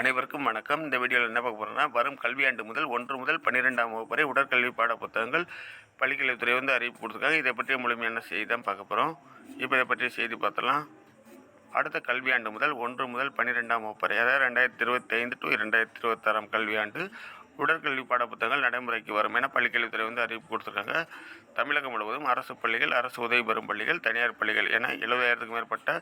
அனைவருக்கும் வணக்கம். இந்த வீடியோவில் என்ன பார்க்க போகிறோம்னா வரும் கல்வியாண்டு முதல் ஒன்று முதல் பன்னிரெண்டாம் வகுப்பு வரை உடற்கல்வி பாட புத்தகங்கள் பள்ளிக்கல்வித்துறை வந்து அறிவிப்பு கொடுத்துருக்காங்க. இதை பற்றிய முழுமையான செய்தி தான் பார்க்க போகிறோம் இப்போ இதை பற்றிய செய்தி பார்த்தலாம் அடுத்த கல்வியாண்டு முதல் ஒன்று முதல் பன்னிரெண்டாம் வகுப்பு வரை அதாவது ரெண்டாயிரத்தி இருபத்தி ஐந்து டு ரெண்டாயிரத்தி இருபத்தாறாம் கல்வியாண்டு உடற்கல்வி பாடப்புத்தகங்கள் நடைமுறைக்கு வரும் என பள்ளிக்கல்வித்துறை வந்து அறிவிப்பு கொடுத்துருக்காங்க. தமிழகம் முழுவதும் அரசு பள்ளிகள் அரசு உதவி பெறும் பள்ளிகள் தனியார் பள்ளிகள் என எழுபதாயிரத்துக்கும் மேற்பட்ட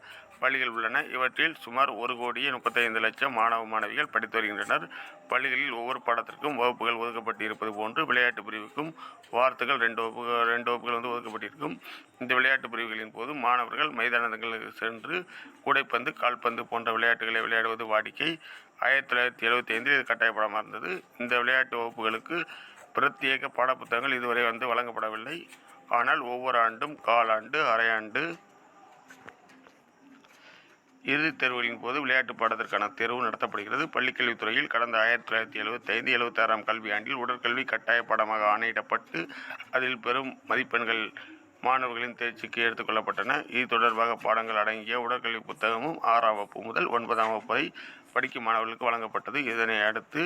பள்ளிகள் உள்ளன. இவற்றில் சுமார் ஒரு கோடியே முப்பத்தைந்து லட்சம் மாணவ மாணவிகள் படித்து வருகின்றனர். பள்ளிகளில் ஒவ்வொரு பாடத்திற்கும் வகுப்புகள் ஒதுக்கப்பட்டு இருப்பது போன்று விளையாட்டு பிரிவுக்கும் வார்த்தைகள் ரெண்டு வகுப்புகள் ரெண்டு வகுப்புகள் வந்து ஒதுக்கப்பட்டிருக்கும். இந்த விளையாட்டு பிரிவுகளின் போது மாணவர்கள் மைதானங்களுக்கு சென்று கூடைப்பந்து கால்பந்து போன்ற விளையாட்டுகளை விளையாடுவது வாடிக்கை. ஆயிரத்தி தொள்ளாயிரத்தி எழுபத்தி ஐந்தில் இது கட்டாயப்படமாக இருந்தது. இந்த விளையாட்டு வகுப்புகளுக்கு பிரத்யேக பாடப்புத்தகங்கள் இதுவரை வந்து வழங்கப்படவில்லை. ஆனால் ஒவ்வொரு ஆண்டும் காலாண்டு அரையாண்டு இறுதித் தேர்வுகளின் போது விளையாட்டு பாடத்திற்கான தேர்வு நடத்தப்படுகிறது. பள்ளிக்கல்வித்துறையில் கடந்த ஆயிரத்தி தொள்ளாயிரத்தி எழுபத்தி ஐந்து எழுபத்தாறாம் கல்வியாண்டில் உடற்கல்வி கட்டாய பாடமாக ஆணையிடப்பட்டு அதில் பெரும் மதிப்பெண்கள் மாணவர்களின் தேர்ச்சிக்கு எடுத்துக்கொள்ளப்பட்டன இது தொடர்பாக பாடங்கள் அடங்கிய உடற்கல்வி புத்தகமும் ஆறாம் வகுப்பு முதல் ஒன்பதாம் வகுப்பு வரை படிக்கும் மாணவர்களுக்கு வழங்கப்பட்டது. இதனை அடுத்து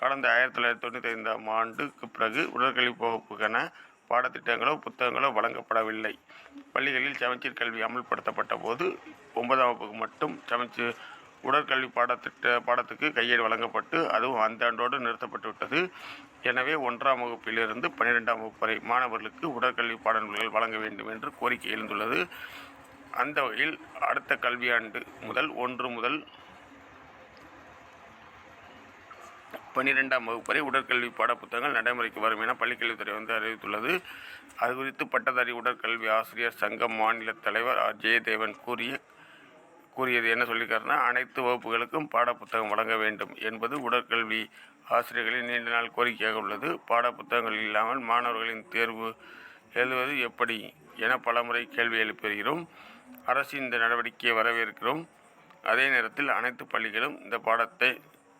கடந்த ஆயிரத்தி தொள்ளாயிரத்தி தொண்ணூற்றி ஐந்தாம் ஆண்டுக்கு பிறகு உடற்கல்வி வகுப்புக்கான பாடத்திட்டங்களோ புத்தகங்களோ வழங்கப்படவில்லை. பள்ளிகளில் சமச்சீர் கல்வி அமல்படுத்தப்பட்ட போது ஒன்பதாம் வகுப்புக்கு மட்டும் சமச்சீர் உடற்கல்வி பாடத்திட்ட பாடத்துக்கு கையேடு வழங்கப்பட்டு அதுவும் அந்த ஆண்டோடு நிறுத்தப்பட்டு விட்டது எனவே ஒன்றாம் வகுப்பிலிருந்து பன்னிரெண்டாம் வகுப்பு வரை மாணவர்களுக்கு உடற்கல்வி பாடநூல்கள் வழங்க வேண்டும் என்று கோரிக்கை எழுந்துள்ளது. அந்த வகையில் அடுத்த கல்வியாண்டு முதல் ஒன்று முதல் பன்னிரெண்டாம் வகுப்பு வரை உடற்கல்வி பாடப்புத்தகங்கள் நடைமுறைக்கு வரும் என பள்ளிக்கல்வித்துறை வந்து அறிவித்துள்ளது. அது குறித்து பட்டதாரி உடற்கல்வி ஆசிரியர் சங்கம் மாநில தலைவர் ஆர். ஜெயதேவன் கூறிய கூறியது என்ன சொல்லியிருக்காருன்னா அனைத்து வகுப்புகளுக்கும் பாடப்புத்தகம் வழங்க வேண்டும் என்பது உடற்கல்வி ஆசிரியர்களின் நீண்ட நாள் கோரிக்கையாக உள்ளது. பாடப்புத்தகங்கள் இல்லாமல் மாணவர்களின் தேர்வு எழுதுவது எப்படி என பலமுறை கேள்வி எழுப்பி வருகிறோம் அரசின் இந்த நடவடிக்கையை வரவேற்கிறோம். அதே நேரத்தில் அனைத்து பள்ளிகளும் இந்த பாடத்தை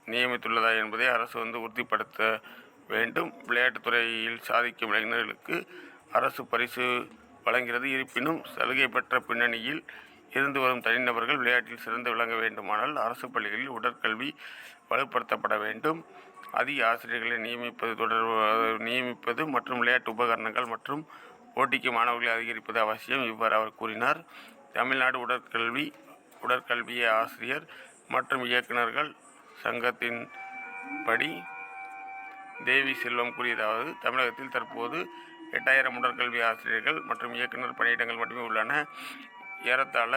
நியமித்துள்ளதா என்பதை அரசு வந்து உறுதிப்படுத்த வேண்டும். விளையாட்டுத் துறையில் சாதிக்கும் இளைஞர்களுக்கு அரசு பரிசு வழங்கிறது இருப்பினும் சலுகை பெற்ற பின்னணியில் இருந்து வரும் தனிநபர்கள் விளையாட்டில் சிறந்து விளங்க வேண்டுமானால் அரசு பள்ளிகளில் உடற்கல்வி வலுப்படுத்தப்பட வேண்டும். அதிக ஆசிரியர்களை நியமிப்பது தொடர் நியமிப்பது மற்றும் விளையாட்டு உபகரணங்கள் மற்றும் போட்டிக்கு மாணவர்களை அதிகரிப்பது அவசியம் இவ்வாறு அவர் கூறினார். தமிழ்நாடு உடற்கல்வி உடற்கல்விய ஆசிரியர் மற்றும் இயக்குநர்கள் சங்கத்தின் படி தேவி செல்வம் கூறியதாவது தமிழகத்தில் தற்போது எட்டாயிரம் உடற்கல்வி ஆசிரியர்கள் மற்றும் இயக்குனர் பணியிடங்கள் மட்டுமே உள்ளன. ஏறத்தாழ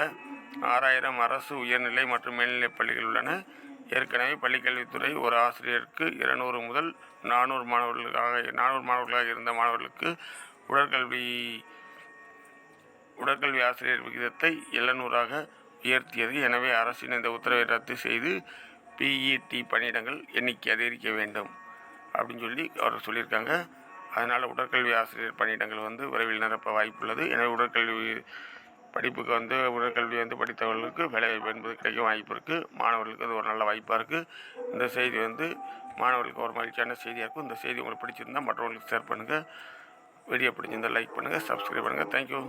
ஆறாயிரம் அரசு உயர்நிலை மற்றும் மேல்நிலைப் பள்ளிகள் உள்ளன. ஏற்கனவே பள்ளிக்கல்வித்துறை ஒரு ஆசிரியருக்கு இருநூறு முதல் நானூறு மாணவர்களுக்காக நானூறு மாணவர்களாக இருந்த மாணவர்களுக்கு உடற்கல்வி உடற்கல்வி ஆசிரியர் விகிதத்தை எழுநூறாக உயர்த்தியது. எனவே அரசின் இந்த உத்தரவை ரத்து செய்து பிஇடி பணியிடங்கள் எண்ணிக்கை அதிகரிக்க வேண்டும் அப்படின்னு சொல்லி அவர் சொல்லியிருக்காங்க. அதனால் உடற்கல்வி ஆசிரியர் பணியிடங்கள் வந்து விரைவில் நிரப்ப வாய்ப்புள்ளது. எனவே உடற்கல்வி படிப்புக்கு வந்து உடற்கல்வி வந்து படித்தவர்களுக்கு வேலைவாய்ப்பு என்பது கிடைக்கும் வாய்ப்பு இருக்குது மாணவர்களுக்கு அது ஒரு நல்ல வாய்ப்பாக இருக்குது இந்த செய்தி வந்து மாணவர்களுக்கு ஒரு மகிழ்ச்சியான செய்தியாக இருக்கும். இந்த செய்தி உங்களுக்கு பிடிச்சிருந்தால் மற்றவர்களுக்கு ஷேர் பண்ணுங்கள் வீடியோ பிடிச்சிருந்தால் லைக் பண்ணுங்கள் சப்ஸ்கிரைப் பண்ணுங்கள் தேங்க்யூ